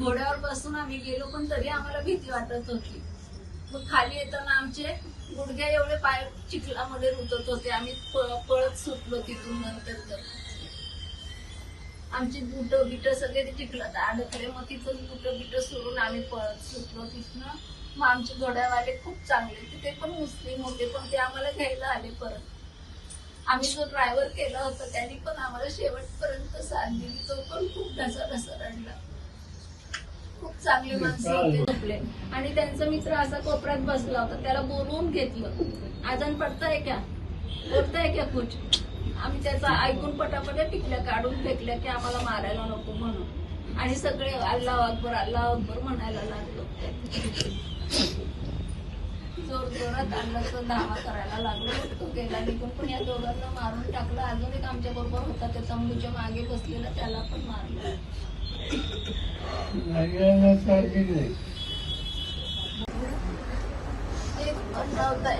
घोड्यावर बसून आम्ही गेलो पण तरी आम्हाला भीती वाटत होती. मग खाली येताना आमचे गुडघ्या एवढे पाय चिखलामध्ये रुतत होते. आम्ही पळत सुटलो तिथून नंतर तर. आमची बुट बिट सगळे ते चिखलात अडकले. मग तिथून बुट बिट सोडून आम्ही पळत सुटलो तिथनं. मग आमचे घोड्यावाले खूप चांगले. तिथे पण मुस्लिम होते पण ते आम्हाला घ्यायला आले परत. आम्ही जो ड्रायव्हर केला होता त्यांनी पण आम्हाला शेवटपर्यंत साथ दिली. तो पण खूप ढसा ढसा रडला. चांगले माणसं होते झोपले आणि त्यांचा मित्र असा कोपऱ्यात बसला होता त्याला बोलवून घेतलं. आजन पडताय क्या बोलताय क्या कुछ? आम्ही त्याचा ऐकून पटापट टिकल्या काढून फेकल्या की आम्हाला मारायला नको म्हणून. आणि सगळे अल्लाह अकबर अल्लाह अकबर म्हणायला लागलो. जोर जोरात अल्लाचा धावा करायला लागलो. तो गेला निघून पण या दोघांना मारून टाकलं. अजून एक आमच्या बरोबर होता त्या तंबूच्या मागे बसलेला त्याला पण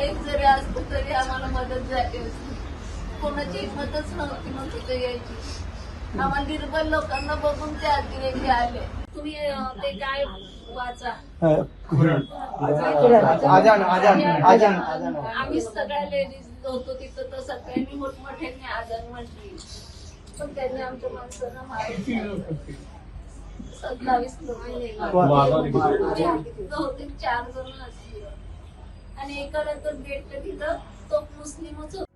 एक जरी असतो तरी आम्हाला मदत झाली कोणाची हिंमतच नव्हती मग तिथे यायची. आम्हाला निर्बल लोकांना बघून ते अतिरेकी आले. तुम्ही ते काय वाचा. आजान आजान आजान. आजान. आम्ही सगळ्या लेडीज होतो तिथं तर सगळ्यांनी मोठमोठ्यांनी आजान म्हटली. पण त्यांनी आमच्या माणसांना मारून सत्तावीस लोक चार जण असतील आणि एका नंतर गेटच्या तिथं तो मुस्लिमच होता.